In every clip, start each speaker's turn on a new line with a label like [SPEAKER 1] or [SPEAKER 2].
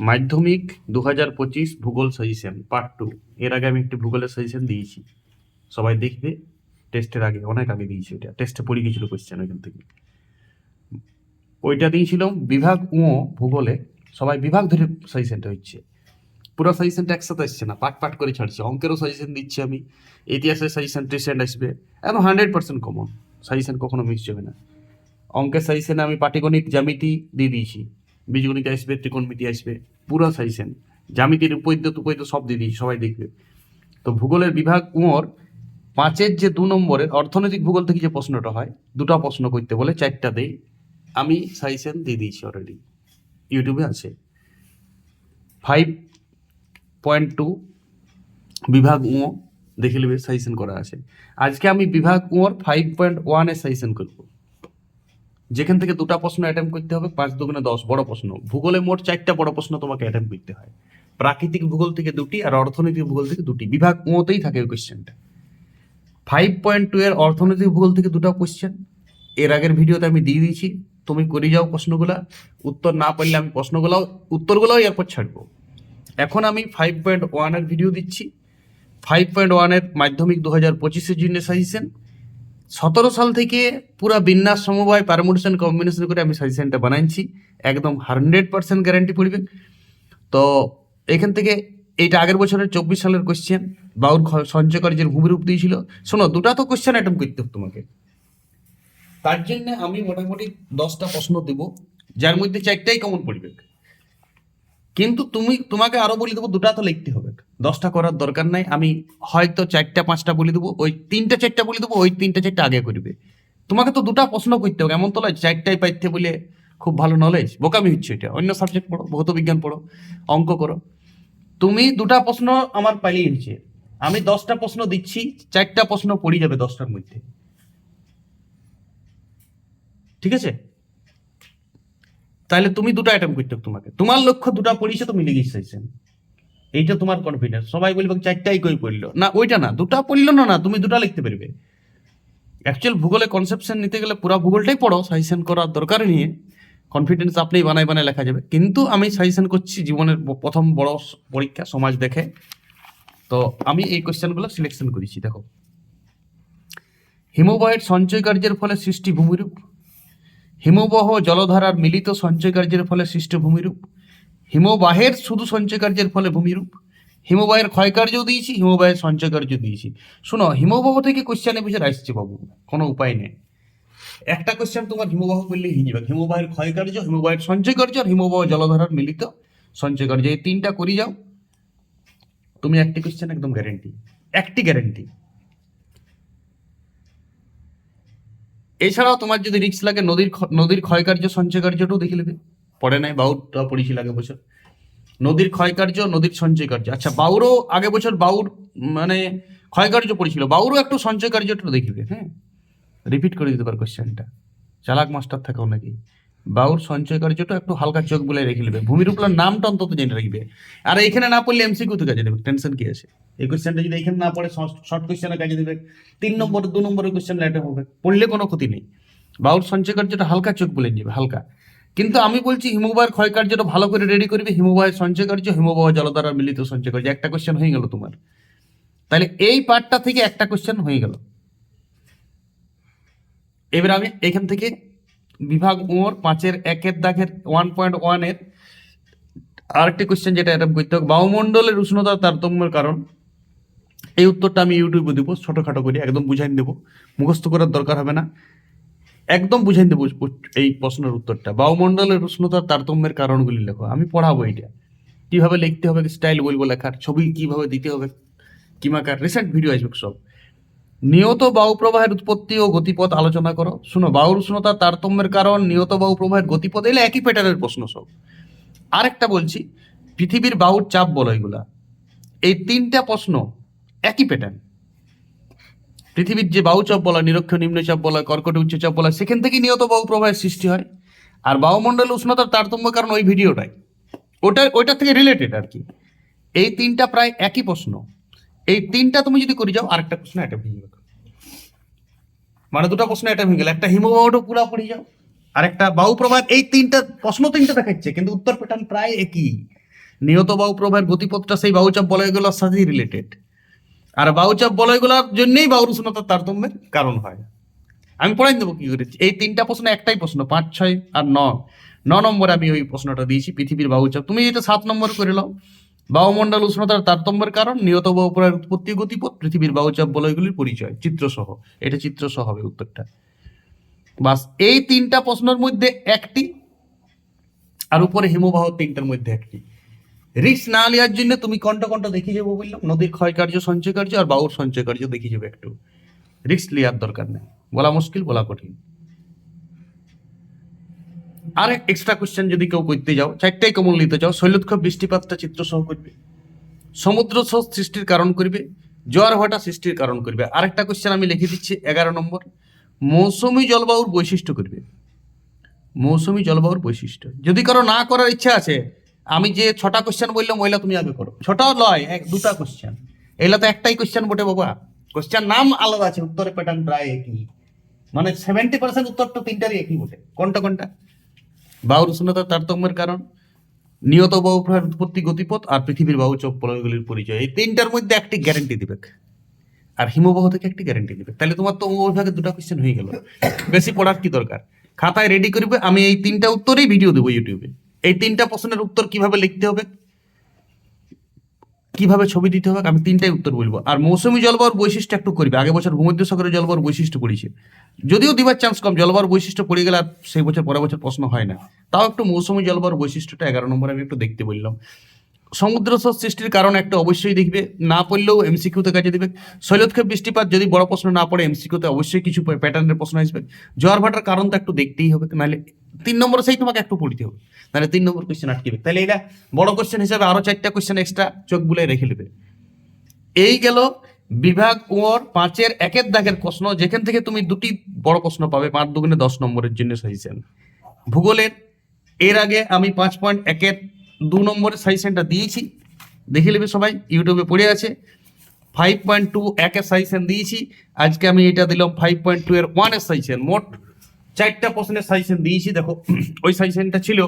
[SPEAKER 1] মাধ্যমিক দু হাজার পঁচিশ ভূগোল সাজেশন পার্ট টু এর আগে আমি একটি ভূগোলের সাজেশন দিয়েছি। সবাই দেখবে টেস্টের আগে, অনেক আগে দিয়েছি ওইটা। টেস্টে পড়ে গেছিল কোয়েশ্চেন ওইখান থেকে। ওইটা দিয়েছিলাম বিভাগ ও ভূগোলে। সবাই বিভাগ ধরে সাজেশনটা হচ্ছে। পুরো সাজেশনটা একসাথে আসছে না, পাট পাট করে ছাড়ছে। অঙ্কেরও সাজেশন দিচ্ছি আমি। ইতিহাসের সাজেশন রিসেন্ট আসবে। একদম হান্ড্রেড পার্সেন্ট কমন সাজেশন কখনো মিস যাবে না। অঙ্কের সাজেশনে আমি পাটিগণিত, জ্যামিতি দিয়ে দিয়েছি। বীজগণিত আসবে, ত্রিকোণমিতি আসবে, পুরো সাজেশন জ্যামিতির উপৈদ্য উপৈদ্য সব দিয়েছি সবাই দেখবে। তো ভূগোলের বিভাগ উঁর পাঁচের যে দু নম্বরের অর্থনৈতিক ভূগোল থেকে যে প্রশ্নটা হয়, দুটো প্রশ্ন করতে বলে চারটা দেই। আমি সাজেশন দিয়ে দিয়েছি অলরেডি ইউটিউবে আছে। ফাইভ পয়েন্ট টু বিভাগ ও দেখে নেবে সাজেশন করা আছে। আজকে আমি বিভাগ ওর ফাইভ পয়েন্ট ওয়ানের সাজেশন করব। যেখান থেকে দুটো প্রশ্ন অ্যাটেম্প করতে হবে, পাঁচ দুগুণে দশ, বড় প্রশ্ন। ভূগোলে মোট চারটা বড় প্রশ্ন তোমাকে অ্যাটেম্প করতে হয়। প্রাকৃতিক ভূগোল থেকে দুটি আর অর্থনৈতিক ভূগোল থেকে দুটি। বিভাগ ওতেই থাকে ওই কোয়েশ্চেনটা ফাইভ পয়েন্ট টু এর অর্থনৈতিক ভূগোল থেকে দুটো কোয়েশ্চেন এর আগের ভিডিওতে আমি দিয়ে দিয়েছি। তুমি করে যাও প্রশ্নগুলা। উত্তর না পারলে আমি প্রশ্নগুলাও উত্তরগুলোও এরপর ছাড়বো। এখন আমি ফাইভ পয়েন্ট ওয়ানের ভিডিও দিচ্ছি। ফাইভ পয়েন্ট ওয়ানের মাধ্যমিক দু হাজার পঁচিশের জন্য সাজেশন সতেরো সাল থেকে পুরো বিন্যাস সমবায় পারমোটেশন কম্বিনেশন করে আমি সাজেশনটা বানাইছি। একদম হান্ড্রেড পার্সেন্ট গ্যারান্টি পড়বে। তো এখান থেকে এইটা আগের বছরের চব্বিশ সালের কোশ্চেন বাউর খ- সঞ্চয়কার্যের ভূমিরূপ দিয়েছিল। শোনো, দুটা তো কোশ্চেন অ্যাটেম্প করতে হবে তোমাকে। তার জন্য আমি মোটামুটি দশটা প্রশ্ন দেব। যার মধ্যে চারটাই কমন পড়বে। কিন্তু তুমি, তোমাকে আরও বলে দেবো, দুটা তো লিখতে হবে। দশটা করার দরকার নাই, আমি হয়তো চারটা, পাঁচটা বলে দেবো, ওই তিনটা, চারটা বলে দেবো, ওই তিনটা, চারটা আগে করবে। তোমাকে তো দুটা প্রশ্ন করতে হবে, এমন তো নয় চারটাই পাইতে বলে খুব ভালো নলেজ বোকামি হচ্ছে এটা। অন্য সাবজেক্ট পড়ো, ভৌত বিজ্ঞান পড়ো, অঙ্ক করো। তুমি দুটা প্রশ্ন আমার পালিয়ে হচ্ছে আমি দশটা প্রশ্ন দিচ্ছি, চারটা প্রশ্ন পড়ে যাবে দশটার মধ্যে। ঠিক আছে? তাহলে তুমি দুটো আইটেম করতে তোমাকে। তোমার লক্ষ্য দুটো পড়িয়েছে তুমি লিখে চাইছেন এইটা তোমার কনফিডেন্স সবাই বলবে চারটাই কই পড়ল? না, ওইটা না, দুটা পড়ল না না, তুমি দুটা লিখতে পারবে। অ্যাকচুয়াল ভূগোলে কনসেপশন নিতে গেলে পুরো ভূগোলটাই পড়ো সাজেশন করার দরকার নিয়ে কনফিডেন্স আপনি বানাই বানাই লেখা যাবে। কিন্তু আমি সাজেশন করছি জীবনের প্রথম বড় পরীক্ষা সমাজ দেখে। তো আমি এই কোয়েশ্চেনগুলো সিলেকশন করেছি, দেখো। হিমোবয়েড সঞ্চয় কার্যের ফলে সৃষ্টি ভূমিরূপ। হিমবহ জলধারার মিলিত সঞ্চয় কার্যের ফলে সৃষ্ট ভূমিরূপ। হিমবাহের শুধু সঞ্চয় কার্যের ফলে ভূমিরূপ। হিমবাহের ক্ষয়কার্যও দিয়েছি, হিমবাহের সঞ্চয় কার্য দিয়েছি। শোনো, হিমবাহ থেকে কোশ্চেনে বুঝে আসছে বাবু, কোনো উপায় নেই। একটা কোশ্চেন তোমার হিমবাহ বললেই হয়ে হিমবাহের ক্ষয়কার্য, হিমবাহের সঞ্চয় কার্য আর হিমবাহ জলধারার মিলিত সঞ্চয় কার্য। এই তিনটা করি যাও। তুমি একটি কোশ্চেন একদম গ্যারেন্টি একটি গ্যারেন্টি এছাড়াও তোমার যদি রিক্স লাগে, নদীর নদীর ক্ষয়কার্য, সঞ্চয় কার্যটাও দেখে নেবে। পড়ে নাই বাউরটা পড়েছিল আগে বছর। নদীর ক্ষয়কার্য, নদীর সঞ্চয় কার্য। আচ্ছা বাউরও আগে বছর বাউর মানে ক্ষয়কার্য পড়েছিল। বাউরও একটু সঞ্চয় কার্যটা দেখবে হ্যাঁ। রিপিট করে দিতে পার কোশ্চেনটা চালাক মাস্টার থাকে নাকি? বাউর সঞ্চয় কার্যটা একটু হালকা চোখ বলে রেখে নেবে। ভূমিরূপলার নামটা অন্তত জেনে রাখবে। আর এখানে না পড়লে এমসিকিউ তো কাজে দেবে টেনশন কি আছে? এই কোশ্চেনটা যদি এখানে না পড়ে শর্ট কোশ্চেনে কাজে দেবে। তিন নম্বর, দু নম্বরের কোয়েশ্চেন লেটে হবে। পড়লে কোনো ক্ষতি নেই। বাউর সঞ্চয় কার্যটা হালকা চোখ বলে নেবে, হালকা। কিন্তু আমি বলছি হিমবাহের ক্ষয় কার্যটা ভালো করে রেডি করবে, হিমবাহের সঞ্চয় কার্য, হিমবাহ জলধারা মিলিত সঞ্চয় কার্য। একটা কোশ্চেন হয়ে গেল তোমার। তাহলে এই পার্টটা থেকে একটা কোশ্চেন হয়ে গেল। এবার আমি এখান থেকে বিভাগ ওর পাঁচের একের দাগের ওয়ান পয়েন্ট ওয়ানের আরেকটি কোশ্চেন যেটা অ্যাটেম্প করতে হবে বায়ুমণ্ডলের উষ্ণতার তারতম্যের কারণ। এই উত্তরটা আমি ইউটিউবে দেবো, ছোটোখাটো করে, একদম বুঝাই দেবো। মুখস্থ করার দরকার হবে না। একদম বুঝাই দেবো এই প্রশ্নের উত্তরটা। বায়ুমণ্ডলের উষ্ণতার তারতম্যের কারণগুলি লেখো। আমি পড়াবো এটা কীভাবে লিখতে হবে স্টাইল বলব লেখার। ছবি কীভাবে দিতে হবে, কিমাকার। রিসেন্ট ভিডিও আসবে সব। নিয়ত বায়ু প্রবাহের উৎপত্তি ও গতিপথ আলোচনা করো। শুনো বায়ুর উষ্ণতার তারতম্যের কারণ, নিয়ত বায়ু প্রবাহের গতিপথ, এলে একই প্যাটার্নের প্রশ্ন সব। আরেকটা বলছি, পৃথিবীর বায়ুর চাপ বলো এগুলা। এই তিনটা প্রশ্ন একই প্যাটার্ন পৃথিবীর যে বায়ুচাপ বলা নিরক্ষ নিম্নচাপ বলা, কর্কট উচ্চচাপ বলা, সেখান থেকে নিয়ত বায়ু প্রবাহের সৃষ্টি হয়। আর বায়ুমণ্ডল উষ্ণতার তারতম্য কারণ ওই ভিডিওটাই ওটা, ওইটার থেকে রিলেটেড আর কি। এই তিনটা প্রায় একই প্রশ্ন। এই তিনটা তুমি যদি করে যাও, আরেকটা প্রশ্ন এটা ভেঙে যাবে। মানে দুটো প্রশ্ন এটা ভেঙে গেল। একটা হিমবাহটা পুরা পড়ে যাও আর একটা বায়ু প্রবাহ এই তিনটা, প্রশ্ন তিনটা দেখাচ্ছে, কিন্তু উত্তর প্যাটার্ন প্রায় একই। নিহত বায়ু প্রবাহের গতিপথটা সেই বায়ুচাপ বলয়গুলোর সাথেই রিলেটেড আর বায়ুচাপ বলয়গুলোর জন্যই বায়ুর উষ্ণতার তারতম্যের কারণ হয়। আমি পড়াই দেবো কি করে? এই তিনটা প্রশ্ন একটাই প্রশ্ন, পাঁচ, ছয় আর ন। ন নম্বরে আমি ওই প্রশ্নটা দিয়েছি, পৃথিবীর বায়ুচাপ তুমি এটা সাত নম্বর করে নাও। বায়ুমণ্ডল উষ্ণতার তারতম্যের কারণ নিহত বায়ুপ্রবাহের উৎপত্তি গতিপথ, পৃথিবীর বায়ুচাপ বলয়গুলির পরিচয়, চিত্রসহ। এটা চিত্রসহ হবে উত্তরটা। বাস, এই তিনটা প্রশ্নের মধ্যে একটি, আর উপরে হিমবাহ তিনটার মধ্যে একটি। রিস্ক না নেওয়ার জন্য তুমি কণ্ঠ কণ্ঠ দেখে যাব বললাম নদীর ক্ষয়কার্য সঞ্চয় কার্য, আর বাউর সঞ্চয় কার্য দেখে যাবে একটু। রিস্ক নেওয়ার দরকার নেই। বলা মুশকিল, বলা কঠিন। আর এক্সট্রা কোশ্চেন যদি কেউ করতে যাও, চারটাই কমন নিতে চাও শৈলক্ষ বৃষ্টিপাতটা চিত্র সহ করবে। সমুদ্র স্রোত সৃষ্টির কারণ করবে, জোয়ার হওয়াটা সৃষ্টির কারণ করবে। আরেকটা কোশ্চেন আমি লিখে দিচ্ছি, এগারো নম্বর। মৌসুমী জলবায়ুর বৈশিষ্ট্য করবে। মৌসুমী জলবায়ুর বৈশিষ্ট্য। যদি কারও না করার ইচ্ছা আছে, আমি যে ছটা কোশ্চেন বললাম ওইলা তুমি আগে করো। ছটাও লয় এক, দুটা কোশ্চেন এগুলা তো একটাই কোশ্চেন বটে বাবা। কোশ্চেন নাম আলাদা আছে, উত্তরে প্যাটার্ন প্রায় একই। মানে সেভেন্টি পার্সেন্ট উত্তর তো তিনটারই একই বটে। কোনটা কোনটা? বায়ুর উষ্ণতার তারতম্যের কারণ নিয়ত বাউ প্রবাহের উৎপত্তি গতিপথ আর পৃথিবীর বাউ চোখ প্রলয়গুলির পরিচয়। এই তিনটার মধ্যে একটি গ্যারেন্টি দিবে। আর হিমবাহ থেকে একটি গ্যারেন্টি দিবে। তাহলে তোমার তো ওই দুটা কোশ্চেন হয়ে গেল। বেশি পড়ার কি দরকার? খাতায় রেডি করবে, আমি এই তিনটা উত্তরেই ভিডিও দেবো ইউটিউবে এই তিনটা প্রশ্নের উত্তর কীভাবে লিখতে হবে? কীভাবে ছবি দিতে হবে? আমি তিনটাই উত্তর বলব। আর মৌসুমী জলবায়ুর বৈশিষ্ট্য একটু করবে। আগে বছর ভূমধ্যসাগরের জলবায়ুর বৈশিষ্ট্য পড়েছে। যদিও দিবার চান্স কম, জলবায়ুর বৈশিষ্ট্য পড়ে গেলে আর সেই বছর পরের বছর প্রশ্ন হয় না। তাও একটু মৌসুমী জলবায়ুর বৈশিষ্ট্যটা এগারো নম্বরে আমি একটু দেখতে বললাম। সমুদ্র সৃষ্টির কারণ একটা অবশ্যই দেখবে, না পড়লেও এমসিকিউতে কাজে দিবে। শৈলক্ষেপ বৃষ্টিপাত যদি বড় প্রশ্ন না পড়ে এমসিকিউতে অবশ্যই কিছু প্যাটার্নের প্রশ্ন আসবে। জোয়ার ভাটার কারণ তো একটু দেখতেই হবে, নাহলে তিন নম্বর সেই তোমাকে একটু পড়তে হবে। তাহলে তিন নম্বর কোশ্চেন আটকে তাহলে এটা বড় কোশ্চেন হিসাবে আরও চারটা কোশ্চেন এক্সট্রা চোখ বুলে রেখে নেবে। এই গেল বিভাগ ওর পাঁচের একের দাগের প্রশ্ন, যেখান থেকে তুমি দুটি বড় প্রশ্ন পাবে, পাঁচ দুগুণে দশ নম্বরের জন্য সাজেশন ভূগোলের, এর আগে আমি পাঁচ পয়েন্ট একের দু নম্বরের সাজেশনটা দিয়েছি। দেখে নেবে সবাই, ইউটিউবে পড়ে আছে। ফাইভ পয়েন্ট টু একের সাজেশন দিয়েছি। আজকে আমি এটা দিলাম ফাইভ পয়েন্ট টু এর ওয়ানের সাজেশন মোট চারটা প্রশ্নের সাজেশন দিয়েছি, দেখো, ওই সাজেশনটা ছিল,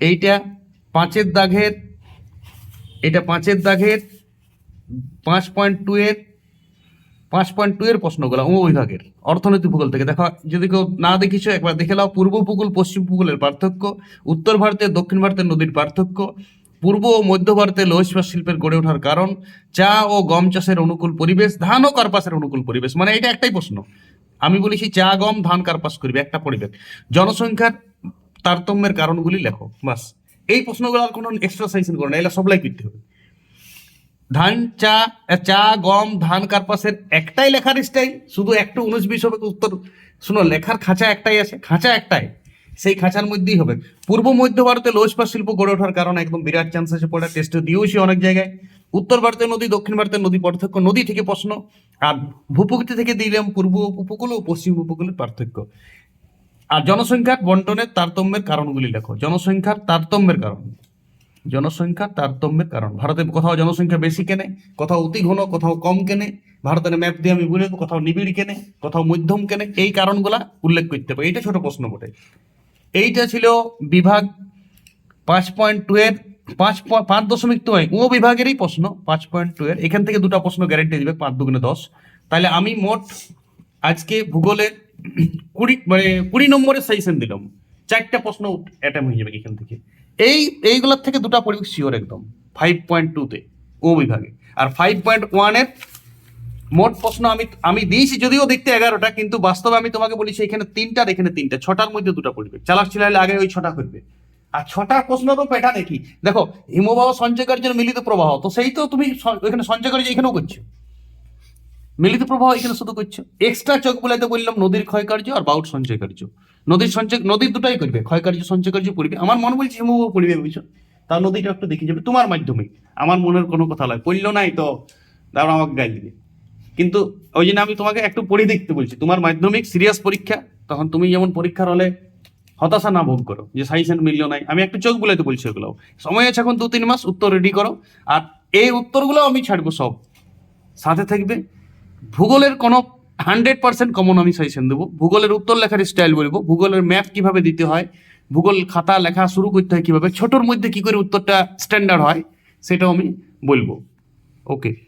[SPEAKER 1] এইটা পাঁচের দাগের, এটা পাঁচের দাগের, পাঁচ পয়েন্ট টু এর, পাঁচ পয়েন্ট টু এর প্রশ্নগুলো ও বিভাগের অর্থনৈতিক ভূগোল থেকে। দেখো, যদি কেউ না দেখিছো, একবার দেখে নাও, পূর্ব উপকূল পশ্চিম উপকূলের পার্থক্য, উত্তর ভারতের দক্ষিণ ভারতের নদীর পার্থক্য, পূর্ব ও মধ্য ভারতে লৌহ শিল্পের গড়ে ওঠার কারণ, চা ও গম চাষের অনুকূল পরিবেশ, ধান ও কার্পাসের অনুকূল পরিবেশ মানে এটা একটাই প্রশ্ন। আমি বলেছি চা গম ধান কার্পাস করবে, একটা পরিবেশ জনসংখ্যার তারতম্যের কারণগুলি লেখো, বাস। এই প্রশ্নগুলো আর কোনো এক্সট্রা সাইজেন করো না এগুলো সবলাই করতে হবে। ধান, চা চা, গম, ধান, কার্পাসের একটাই লেখার স্টাইল শুধু একটু উনিশ বিশ হবে উত্তর? শুনো, লেখার খাঁচা একটাই আছে, খাঁচা একটাই, সেই খাঁচার মধ্যেই হবে। পূর্ব মধ্য ভারতে লোহ শিল্প গড়ে ওঠার কারণে একদম বিরাট চান্স আছে পড়া টেস্টে দিয়েওছি অনেক জায়গায়। উত্তর ভারতের নদী, দক্ষিণ ভারতের নদী পার্থক্য, নদী থেকে প্রশ্ন, আর ভূপ্রকৃতি থেকে দিলাম পূর্ব উপকূল ও পশ্চিম উপকূলের পার্থক্য। আর জনসংখ্যার বন্টনের তারতম্যের কারণগুলি লেখো। জনসংখ্যার তারতম্যের কারণ। জনসংখ্যার তারতম্যের কারণ। ভারতে কোথাও জনসংখ্যা বেশি কেনে, কোথাও অতি ঘন, কোথাও কম কেনে, ভারতের ম্যাপ দিয়ে আমি বলে কোথাও নিবিড় কেনে, কোথাও মধ্যম কেনে, এই কারণগুলা উল্লেখ করতে হবে। এইটা ছোট প্রশ্ন বটে। এইটা ছিল বিভাগ পাঁচ পয়েন্ট টু এর পাঁচ পাঁচ দশমিক নয় ও বিভাগেরই প্রশ্ন, পাঁচ পয়েন্ট টু এর এখান থেকে দুটো প্রশ্ন গ্যারেন্টি দিবে, পাঁচ দুগুণে দশ। তাহলে আমি মোট আজকে ভূগোলের কুড়ি মানে কুড়ি নম্বরের সাজেশন দিলাম। চারটা প্রশ্ন অ্যাটেম্প হয়ে যাবে এখান থেকে। এই, এইগুলোর থেকে দুটো পরিবেশ শিওর একদম। ফাইভ পয়েন্ট টুতে ও বিভাগে। আর ফাইভ পয়েন্ট ওয়ানের মোট প্রশ্ন আমি আমি দিয়েছি যদিও দেখতে এগারোটা, কিন্তু বাস্তবে আমি তোমাকে বলেছি এখানে তিনটা এখানে তিনটা। ছটার মধ্যে দুটো পড়বে চালাক ছিল আগে ওই ছটা করবে। আর ছটা প্রশ্ন তো প্যাটার্ন কি দেখো, হিমবাহ সঞ্চয়কারীর জন্য মিলিত প্রবাহ, তো সেই তো তুমি ওইখানে সঞ্চয়কারী এখানেও করছ। মিলিত প্রবাহ এখানে শুধু করছ। এক্সট্রা চোখ বলাইতে বললাম নদীর ক্ষয়কার্য আর বাউট সঞ্চয় কার্য। নদীর সঞ্চয়, নদীর দুটাই করবে ক্ষয়কার্য সঞ্চয় কার্য পড়বে। আমার মনে বলছে হিমবাহ পড়বে বুঝছ? তার নদীটা একটু দেখে যাবে, তোমার মাধ্যমে। আমার মনের কোনো কথা নয় পড়ল নাই তো, তারপর আমাকে গাই দিবে। কিন্তু ওই জন্য আমি তোমাকে একটু পড়ে দেখতে বলছি। তোমার মাধ্যমিক সিরিয়াস পরীক্ষা, তখন তুমি যেমন পরীক্ষার হলে হতাশা না ভোগ করো। যে সাইসেন মিলল নাই। আমি একটু চোখ বুলাইতে বলছি ওগুলো সময় আছে এখন দু তিন মাস, উত্তর রেডি করো। আর এই উত্তরগুলো আমি ছাড়বো সব। সাথে থাকবে, ভূগোলের কোনো হান্ড্রেড পার্সেন্ট কমন আমি সাজেশন দেবো। ভূগোলের উত্তর লেখার স্টাইল বলব। ভূগোলের ম্যাপ কীভাবে দিতে হয়? ভূগোল খাতা লেখা শুরু করতে হয় কীভাবে? ছোটোর মধ্যে কী করে উত্তরটা স্ট্যান্ডার্ড হয়? সেটাও আমি বলব। ওকে